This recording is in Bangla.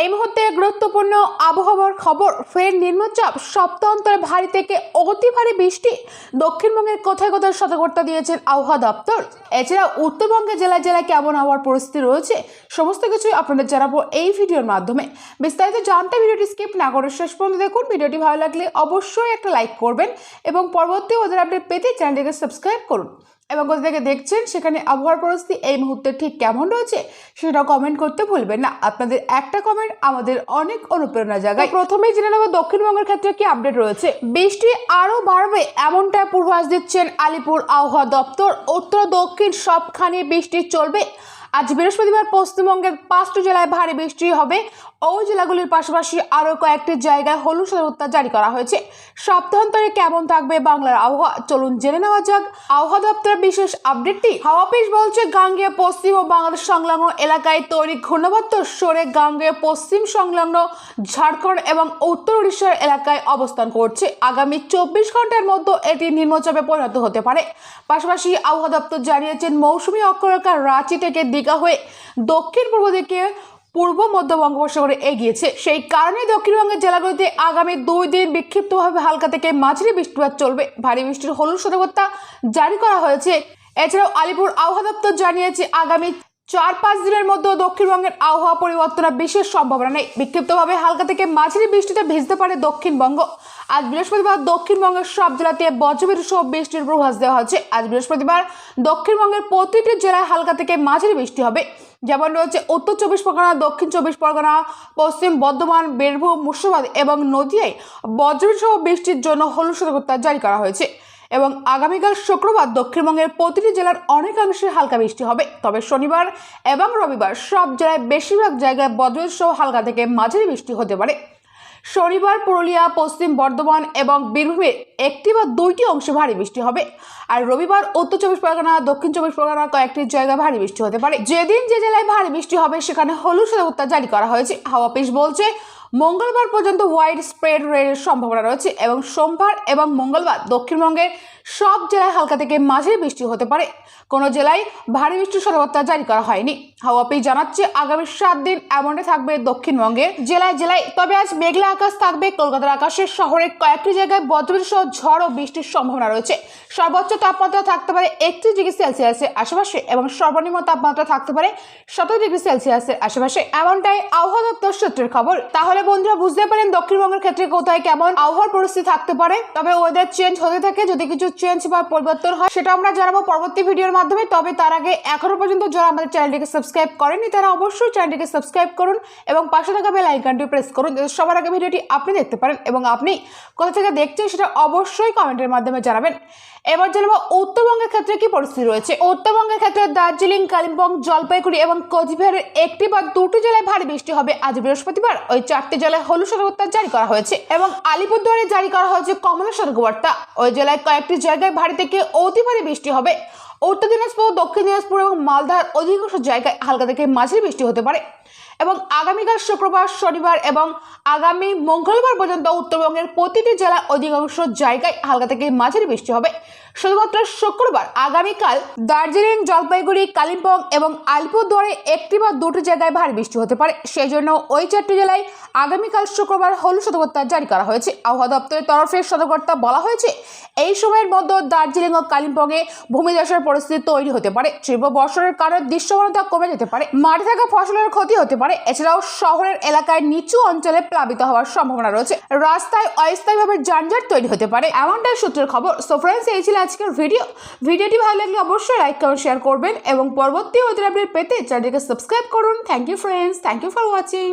এই মুহূর্তে গুরুত্বপূর্ণ আবহাওয়ার খবর, ফের নিম্নচাপ সপ্তাহান্তরে ভারী থেকে অতি ভারী বৃষ্টি। দক্ষিণবঙ্গের কোথায় কোথায় সতর্কতা দিয়েছেন আবহাওয়া দপ্তর? এছাড়া উত্তরবঙ্গের জেলায় জেলায় কেমন আবহাওয়ার পরিস্থিতি রয়েছে? সমস্ত কিছুই আপনাদের জানাব এই ভিডিওর মাধ্যমে। বিস্তারিত জানতে ভিডিওটি স্কিপ না করে শেষ পর্যন্ত দেখুন। ভিডিওটি ভালো লাগলে অবশ্যই একটা লাইক করবেন এবং পরবর্তী ওদের আপডেট পেতে চ্যানেলটিকে সাবস্ক্রাইব করুন। এবং কোথা থেকে দেখছেন সেখানে আবহাওয়ার পরিস্থিতি এই মুহূর্তে ঠিক কেমন রয়েছে সেটা কমেন্ট করতে ভুলবেন না। আপনাদের একটা কমেন্ট আমাদের অনেক অনুপ্রেরণা জায়গায় প্রথমেই জেনে নেব দক্ষিণবঙ্গের ক্ষেত্রে কি আপডেট রয়েছে। বৃষ্টি আরও বাড়বে এমনটা পূর্বাস দিচ্ছেন আলিপুর আবহাওয়া দপ্তর। উত্তর, দক্ষিণ সবখানে বৃষ্টি চলবে। আজ বৃহস্পতিবার পশ্চিমবঙ্গের পাঁচটি জেলায় ভারী বৃষ্টি হবে। ওই জেলাগুলির পাশাপাশি আরও কয়েকটি জায়গায় হলুদ সতর্কতা জারি করা হয়েছে। সপ্তাহান্তরে কেমন থাকবে বাংলার আবহাওয়া? চলুন জেনে নেওয়া যাক। আবহাওয়া দপ্তরের বিশেষ আপডেটটি। হাওয়া অফিস বলছে, গাঙ্গেয় পশ্চিম ও বাংলাদেশ সংলগ্ন এলাকায় তৈরি ঘূর্ণাবর্ত সরে গাঙ্গেয় পশ্চিম সংলগ্ন ঝাড়খণ্ড এবং উত্তর উড়িষ্যার এলাকায় অবস্থান করছে। আগামী চব্বিশ ঘণ্টার মধ্যে এটি নিম্নচাপে পরিণত হতে পারে। পাশাপাশি আবহাওয়া দপ্তর জানিয়েছেন মৌসুমী অক্ষরেখা রাঁচি থেকে দীঘা হয়ে দক্ষিণ পূর্ব দিকে পূর্ব মধ্য বঙ্গোপসাগরে এগিয়েছে। সেই কারণে দক্ষিণবঙ্গের জেলাগুলিতে আগামী দুই দিন বিক্ষিপ্তভাবে হালকা থেকে মাঝারি বৃষ্টিপাত চলবে। ভারী বৃষ্টির হলুদ সতর্কতা জারি করা হয়েছে। এছাড়াও আলিপুর আবহাওয়া দপ্তর জানিয়েছে, আগামী চার পাঁচ দিনের মধ্যে দক্ষিণবঙ্গের আবহাওয়া পরিবর্তনের বিশেষ সম্ভাবনা নেই। বিক্ষিপ্তভাবে হালকা থেকে মাঝারি বৃষ্টিতে ভিজতে পারে দক্ষিণবঙ্গ। আজ বৃহস্পতিবার দক্ষিণবঙ্গের সব জেলাতে বজ্রবিদ্যুৎ সহ বৃষ্টির পূর্বাভাস দেওয়া হচ্ছে। আজ বৃহস্পতিবার দক্ষিণবঙ্গের প্রতিটি জেলায় হালকা থেকে মাঝারি বৃষ্টি হবে। যেমন রয়েছে উত্তর চব্বিশ পরগনা, দক্ষিণ চব্বিশ পরগনা, পশ্চিম বর্ধমান, বীরভূম, মুর্শিদাবাদ এবং নদিয়ায় বজ্রবিদ্যুৎ সহ বৃষ্টির জন্য হলুদ সতর্কতা জারি করা হয়েছে। এবং আগামীকাল শুক্রবার দক্ষিণবঙ্গের প্রতিটি জেলার অনেকাংশে হালকা বৃষ্টি হবে। তবে শনিবার এবং রবিবার সব জেলায় বেশিরভাগ জায়গায় বজ্রবিদ্যুৎ সহ হালকা থেকে মাঝারি বৃষ্টি হতে পারে। শনিবার পুরুলিয়া, পশ্চিম বর্ধমান এবং বীরভূমের একটি বা দুইটি অংশে ভারী বৃষ্টি হবে। আর রবিবার উত্তর চব্বিশ পরগনা, দক্ষিণ চব্বিশ পরগনা কয়েকটি জায়গায় ভারী বৃষ্টি হতে পারে। যেদিন যে জেলায় ভারী বৃষ্টি হবে, সেখানে হলুদ সতর্কতা জারি করা হয়েছে। হাওয়া পিস বলছে মঙ্গলবার পর্যন্ত হোয়াইট স্প্রেড রের সম্ভাবনা রয়েছে এবং সোমবার এবং মঙ্গলবার দক্ষিণবঙ্গের সব জেলায় হালকা থেকে মাঝারি বৃষ্টি হতে পারে। কোনো জেলায় ভারী বৃষ্টির সতর্কতা জারি করা হয়নি। হাওয়া অফিস জানাচ্ছে, আগামী সাত দিন এমনই থাকবে দক্ষিণবঙ্গের জেলায় জেলায়, তবে আজ মেঘলা আকাশ থাকবে। কলকাতার আকাশে শহরের কয়েকটি জায়গায় বজ্রবিদ্যুৎ সহ ঝড় ও বৃষ্টির সম্ভাবনা রয়েছে। সর্বোচ্চ তাপমাত্রা থাকতে পারে একত্রিশ ডিগ্রি সেলসিয়াসের আশেপাশে এবং সর্বনিম্ন তাপমাত্রা থাকতে পারে সতেরো ডিগ্রি সেলসিয়াসের আশেপাশে। এমনটাই আবহাওয়া দপ্তর সূত্রের খবর। তাহলে বন্ধুরা, বুঝতে পারেন দক্ষিণবঙ্গের ক্ষেত্রে কোথায় কেমন আবহাওয়ার পরিস্থিতি থাকতে পারে। তবে ওয়েদার চেঞ্জ হতে থাকে, যদি কিছু চেঞ্জ বা পরিবর্তন হয় সেটা আমরা জানাব পরবর্তী ভিডিওর মাধ্যমে। তবে তার আগে এখনও পর্যন্ত যারা আমাদের চ্যানেলটিকে সাবস্ক্রাইব করেনি তারা অবশ্যই চ্যানেলটিকে সাবস্ক্রাইব করুন এবং পাশে থাকা বেল আইকনটি প্রেস করুন, যাতে সবার আগে ভিডিওটি আপনি দেখতে পারেন এবং আপনি কোথা থেকে দেখছেন সেটা অবশ্যই কমেন্টের মাধ্যমে জানাবেন। এবার জানাব উত্তরবঙ্গের ক্ষেত্রে কি পরিস্থিতি রয়েছে? উত্তরবঙ্গের ক্ষেত্রে দার্জিলিং, কালিম্পং, জলপাইগুড়ি এবং কোচবিহারের একটি বা দুটি জেলায় ভারী বৃষ্টি হবে। আজ বৃহস্পতিবার ওই চারটি জেলায় হলুদ সতর্কতা জারি করা হয়েছে এবং আলিপুরদুয়ারে জারি করা হয়েছে কমলা সতর্কবার্তা ওই জেলায় কয়েকটি জায়গায় ভারী থেকে অতি ভারী বৃষ্টি হবে। উত্তর দিনাজপুর, দক্ষিণ দিনাজপুর এবং মালদার অধিকাংশ জায়গায় হালকা থেকে মাঝারি বৃষ্টি হতে পারে। এবং আগামীকাল শুক্রবার, শনিবার এবং আগামী মঙ্গলবার পর্যন্ত উত্তরবঙ্গের প্রতিটি জেলার অধিকাংশ জায়গায় হালকা থেকে মাঝারি বৃষ্টি হবে। শুধুমাত্র শুক্রবার, আগামীকাল দার্জিলিং, জলপাইগুড়ি, কালিম্পং এবং আলিপুরদুয়ারে একটি বা দুটি জায়গায় ভারী বৃষ্টি হতে পারে। সেই জন্য ওই চারটি জেলায় আগামীকাল শুক্রবার হলুদ সতর্কতা জারি করা হয়েছে। আবহাওয়া দপ্তরের তরফে সতর্কতা বলা হয়েছে, এই সময়ের মধ্যে দার্জিলিং ও কালিম্পংয়ে ভূমিধসের পরিস্থিতি তৈরি হতে পারে। তীব্র বর্ষণের কারণে দৃশ্যমানতা কমে যেতে পারে। মাঠে থাকা ফসলের ক্ষতি হতে পারে। এছাড়াও শহরের এলাকায় নিচু অঞ্চলে প্লাবিত হওয়ার সম্ভাবনা রয়েছে। রাস্তায় অস্থায়ীভাবে যানজট তৈরি হতে পারে, এমনটাই সূত্রের খবর। সো ফ্রেন্ডস এই ছিল আজকের ভিডিও। ভিডিওটি ভালো লাগলে অবশ্যই লাইক কমেন্ট শেয়ার করবেন এবং পরবর্তী ওদের আপডেট পেতে চ্যানেলটিকে সাবস্ক্রাইব করুন। Thank you friends thank you for watching